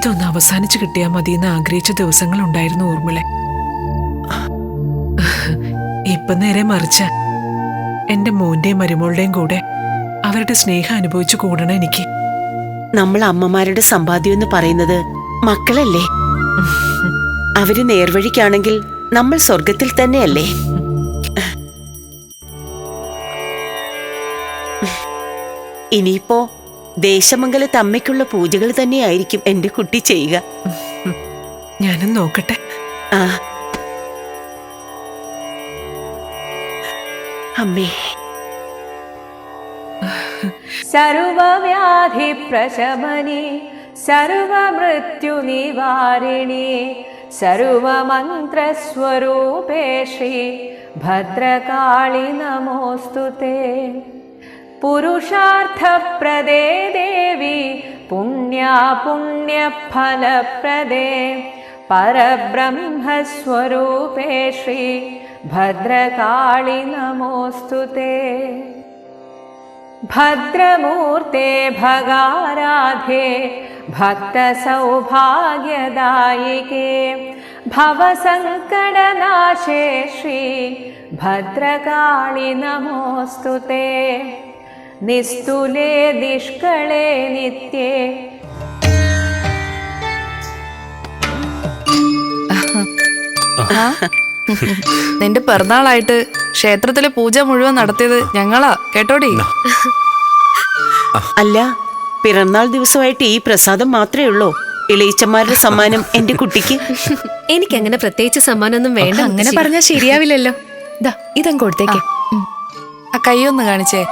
ഇതൊന്ന് അവസാനിച്ചു കിട്ടിയാൽ മതിയെന്ന് ആഗ്രഹിച്ച ദിവസങ്ങളുണ്ടായിരുന്നു ഊർമിളെ. ഇപ്പം നേരെ മറിച്ച എന്റെ മോന്റെയും മരുമോളുടെയും കൂടെ അവരുടെ സ്നേഹം അനുഭവിച്ചു കൂടണം എനിക്ക്. നമ്മൾ അമ്മമാരുടെ സമ്പാദ്യം എന്ന് പറയുന്നത് മക്കളല്ലേ? അവർ നേർവഴിക്കാണെങ്കിൽ നമ്മൾ സ്വർഗത്തിൽ തന്നെയല്ലേ? ഇനിയിപ്പോ ദേശമംഗലത്ത് അമ്മയ്ക്കുള്ള പൂജകൾ തന്നെയായിരിക്കും എന്റെ കുട്ടി ചെയ്യുക. ഞാനും നോക്കട്ടെ. ആ. അമ്മേ. സർവവ്യാധി പ്രശമനി സർവമൃത്യുനിവാരിണി സർവമന്ത്രസ്വരൂപേ ശ്രീ ഭദ്രകാളി നമോസ്തു പുരുഷാർത്ഥപ്രദേ ദേവി പുണ്യാ പുണ്യഫലപ്രദേ. പരബ്രഹ്മസ്വരൂപേ ശ്രീ ഭദ്രകാളി നമോസ്തു തേ. ഭദ്രമൂർത്തേ ഭഗാരാധേ ഭക്തസൗഭാഗ്യദായികേ. ഭവസങ്കടനാശേ ശ്രീ ഭദ്രകാളി നമോസ്തുതേ നിസ്തുലേ ദിഷ്കളെ നിത്യേ. നിന്റെ പിറന്നാളായിട്ട് ക്ഷേത്രത്തിലെ പൂജ മുഴുവൻ നടത്തിയത് ഞങ്ങളാ കേട്ടോടി? അല്ല പിറന്നാൾ ദിവസമായിട്ട് ഈ പ്രസാദം മാത്രമേ ഉള്ളൂ. ഇളയിച്ചന്മാരുടെ സമ്മാനം എന്റെ കുട്ടിക്ക്. എനിക്ക് അങ്ങനെ പ്രത്യേകിച്ച് സമ്മാനമൊന്നും വേണ്ട. അങ്ങനെ പറഞ്ഞാൽ ശരിയാവില്ലല്ലോ. ഇതങ്ങ് കൊടുത്തേക്ക്. ആ കൈയൊന്ന് കാണിച്ചേ.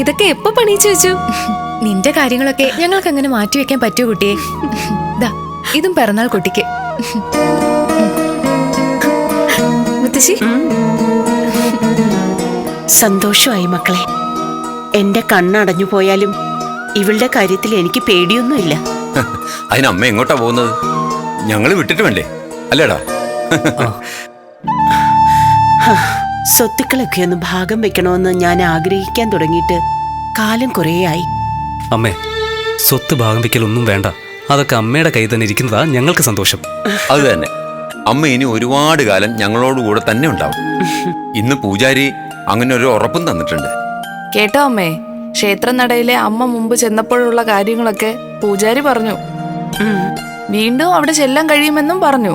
ഇതൊക്കെ എപ്പോ പണിയിച്ചു വെച്ചു? നിന്റെ കാര്യങ്ങളൊക്കെ ഞങ്ങൾക്ക് അങ്ങനെ മാറ്റിവെക്കാൻ പറ്റൂ കുട്ടിയെ. ദാ ഇതും പിറന്നാൾ കുട്ടിക്ക്. മുത്തശ്ശി? സന്തോഷമായി മക്കളെ. എന്റെ കണ്ണടഞ്ഞു പോയാലും ഇവളുടെ കാര്യത്തിൽ എനിക്ക് പേടിയൊന്നുമില്ല. അതിന് അമ്മ എങ്ങോട്ടാ പോകുന്നത്? ഞങ്ങൾ വിട്ടിട്ട് വേണ്ടേ അല്ലേടാ സ്വത്തുക്കളൊക്കെ ഒന്ന് ഭാഗം വെക്കണമെന്ന് ഞാൻ ആഗ്രഹിക്കാൻ തുടങ്ങിയിട്ട് കാലം കുറേയായി. അമ്മേ സ്വത്ത് ഭാഗം വെക്കലൊന്നും വേണ്ട. അതൊക്കെ അമ്മയുടെ കൈ തന്നെ ഇരിക്കുന്നതാ ഞങ്ങൾക്ക് സന്തോഷം. അത് തന്നെ. അമ്മ ഇനി ഒരുപാട് കാലം ഞങ്ങളോട് കൂടെ തന്നെ ഉണ്ടാവും. ഇന്ന് പൂജാരി അങ്ങനെ ഒരു ഉറപ്പും തന്നിട്ടുണ്ട്. കേട്ടോ അമ്മേ. ക്ഷേത്രനടയിലെ അമ്മ മുമ്പ് ചെന്നപ്പോഴുള്ള കാര്യങ്ങളൊക്കെ പൂജാരി പറഞ്ഞു. വീണ്ടും അവിടെ ചെല്ലാൻ കഴിയുമെന്നും പറഞ്ഞു.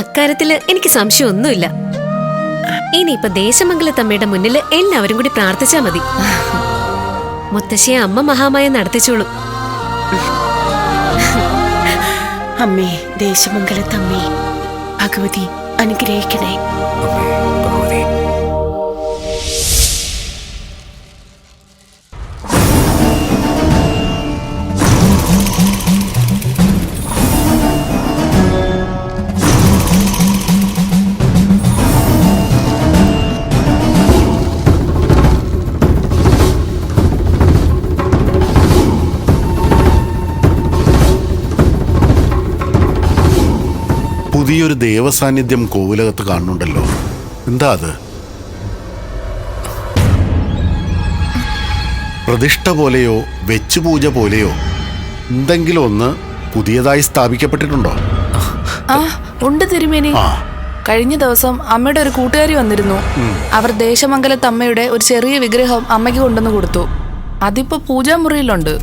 അക്കാര്യത്തിൽ എനിക്ക് സംശയമൊന്നുമില്ല. ഇനിയിപ്പൊ ദേശമംഗലത്തമ്മയുടെ മുന്നിൽ എല്ലാവരും കൂടി പ്രാർത്ഥിച്ചാ മതി. മുത്തശ്ശിയെ അമ്മ മഹാമായ നടത്തിച്ചോളും. അമ്മേ ദേശമംഗലത്തമ്മേ ഭഗവതി അനുഗ്രഹിക്കണേ. ഒരു ദേവസാന്നിധ്യം കോവിലകത്ത് കാണുന്നുണ്ടല്ലോ. എന്താ അത്? പ്രതിഷ്ഠ പോലെയോ വെച്ചുപൂജ പോലെയോ എന്തെങ്കിലും ഒന്ന് പുതിയതായി സ്ഥാപിക്കപ്പെട്ടിട്ടുണ്ടോ? ആ ഉണ്ട് തിരുമേനി. കഴിഞ്ഞ ദിവസം അമ്മയുടെ ഒരു കൂട്ടുകാരി വന്നിരുന്നു. അവർ ദേശമംഗലത്ത് അമ്മയുടെ ഒരു ചെറിയ വിഗ്രഹം അമ്മയ്ക്ക് കൊണ്ടുവന്ന് കൊടുത്തു. അതിപ്പോ പൂജാമുറിയിലുണ്ട്.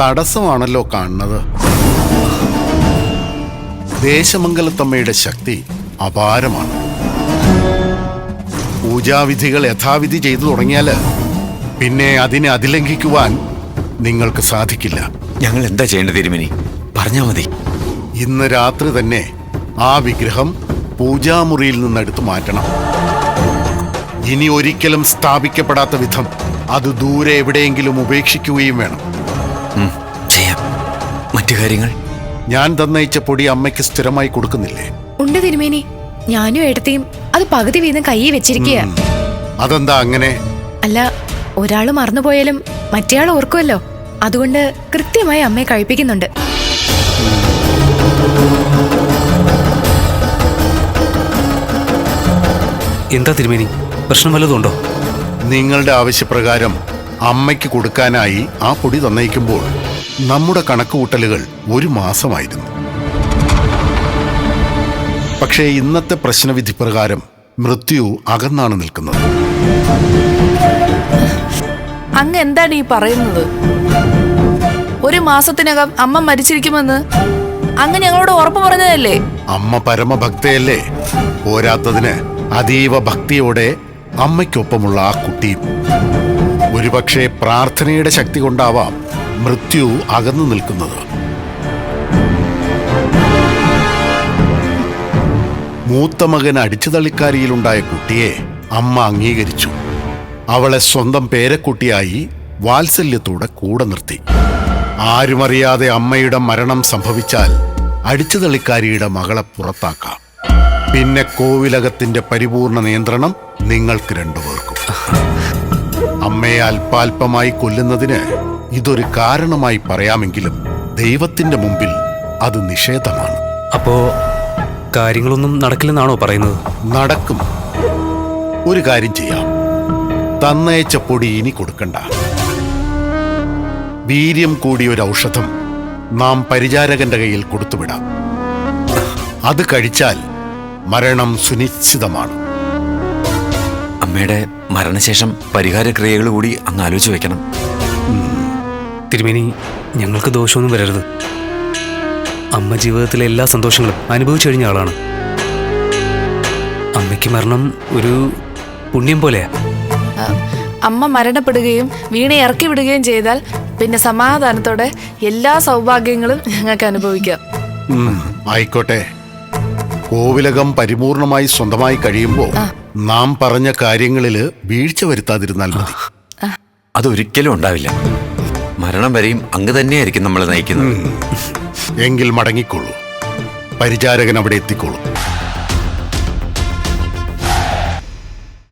തടസ്സമാണല്ലോ കാണുന്നത്. ദേശമംഗലത്തമ്മയുടെ ശക്തി അപാരമാണ്. പൂജാവിധികൾ യഥാവിധി ചെയ്തു തുടങ്ങിയാൽ പിന്നെ അതിനെ അതിലംഘിക്കുവാൻ നിങ്ങൾക്ക് സാധിക്കില്ല. ഞങ്ങൾ എന്താ ചെയ്യേണ്ടത് തിരുമേനി? പറഞ്ഞാ മതി. ഇന്ന് രാത്രി തന്നെ ആ വിഗ്രഹം പൂജാമുറിയിൽ നിന്നെടുത്ത് മാറ്റണം. ഇനി ഒരിക്കലും സ്ഥാപിക്കപ്പെടാത്ത വിധം അത് ദൂരെ എവിടെയെങ്കിലും ഉപേക്ഷിക്കുകയും വേണം. ചെയ്യാം. മറ്റു കാര്യങ്ങൾ? ഞാൻ തന്നയിച്ച പൊടി അമ്മയ്ക്ക് സ്ഥിരമായി കൊടുക്കുന്നില്ലേ? ഉണ്ട് തിരുമേനി. ഞാനും എടുത്തേയും അത് പകുതി വീതം കയ്യിൽ വെച്ചിരിക്കുക അതെന്താ അങ്ങനെ? അല്ല ഒരാൾ മറന്നുപോയാലും മറ്റേയാൾ ഓർക്കുമല്ലോ അതുകൊണ്ട് കൃത്യമായി അമ്മയെ കഴിപ്പിക്കുന്നുണ്ട്. എന്താ തിരുമേനി? പ്രശ്നം വല്ലതുണ്ടോ നിങ്ങളുടെ ആവശ്യപ്രകാരം അമ്മയ്ക്ക് കൊടുക്കാനായി ആ പൊടി തന്നയിക്കുമ്പോൾ നമ്മുടെ കണക്കുകൂട്ടലുകൾ ഒരു മാസമായിരുന്നു. പക്ഷേ ഇന്നത്തെ പ്രശ്നവിധി പ്രകാരം മൃത്യു അകന്നാണ് നിൽക്കുന്നത്. അങ്ങ് എന്താണ് ഈ പറയുന്നത്? ഒരു മാസത്തിനകം അമ്മ മരിച്ചിരിക്കുമെന്ന് അങ്ങ് ഞങ്ങളോട് ഉറപ്പ് പറഞ്ഞതല്ലേ? അമ്മ പരമഭക്തയല്ലേ? പോരാത്തതിന് അതീവ ഭക്തിയോടെ അമ്മയ്ക്കൊപ്പമുള്ള ആ കുട്ടിയും. ഒരുപക്ഷെ പ്രാർത്ഥനയുടെ ശക്തി കൊണ്ടാവാം മൃത്യു അകന്നു നിൽക്കുന്നത്. മൂത്ത മകൻ അടിച്ചുതള്ളിക്കാരിയിലുണ്ടായ കുട്ടിയെ അമ്മ അംഗീകരിച്ചു. അവളെ സ്വന്തം പേരക്കുട്ടിയായി വാത്സല്യത്തോടെ കൂടെ നിർത്തി. ആരുമറിയാതെ അമ്മയുടെ മരണം സംഭവിച്ചാൽ അടിച്ചുതള്ളിക്കാരിയുടെ മകളെ പുറത്താക്കാം. പിന്നെ കോവിലകത്തിന്റെ പരിപൂർണ നിയന്ത്രണം നിങ്ങൾക്ക് രണ്ടുപേർക്കും. അമ്മയെ അല്പാൽപമായി കൊല്ലുന്നതിന് ഇതൊരു കാരണമായി പറയാമെങ്കിലും ദൈവത്തിന്റെ മുമ്പിൽ അത് നിഷേധമാണ്. അപ്പോ കാര്യങ്ങളൊന്നും നടക്കില്ലെന്നാണോ പറയുന്നത്? നടക്കും. ഒരു കാര്യം ചെയ്യാം. തന്നയച്ച പൊടി ഇനി കൊടുക്കണ്ട. വീര്യം കൂടിയ ഒരു ഔഷധം നാം പരിചാരകന്റെ കയ്യിൽ കൊടുത്തുവിടാം. അത് കഴിച്ചാൽ മരണം സുനിശ്ചിതമാണ്. അമ്മയുടെ മരണശേഷം പരിഹാരക്രിയകൾ കൂടി അങ്ങ് ആലോചിച്ച് വെക്കണം. തിരുമേനി ഞങ്ങൾക്ക് ദോഷമൊന്നും വരരുത്. അമ്മ ജീവിതത്തിലെ എല്ലാ സന്തോഷങ്ങളും അനുഭവിച്ചു കഴിഞ്ഞ ആളാണ്. അമ്മയ്ക്ക് മരണം ഒരു പുണ്യം പോലെയാ. അമ്മ മരണപ്പെടുകയും വീണെ ഇറക്കി വിടുകയും ചെയ്താൽ പിന്നെ സമാധാനത്തോടെ എല്ലാ സൗഭാഗ്യങ്ങളും ഞങ്ങൾക്ക് അനുഭവിക്കാം. ആയിക്കോട്ടെ. കോവിലകം പരിപൂർണമായി സ്വന്തമായി കഴിയുമ്പോൾ നാം പറഞ്ഞ കാര്യങ്ങളിൽ വീഴ്ച വരുത്താതിരുന്നാൽ മതി. അതൊരിക്കലും ഉണ്ടാവില്ല. മരണം വരെയും അങ്ങ് തന്നെയായിരിക്കും നമ്മളെ നയിക്കുന്നത്. എങ്കിൽ മടങ്ങിക്കൊള്ളൂ പരിചാരകൻ അവിടെ എത്തിക്കോളും.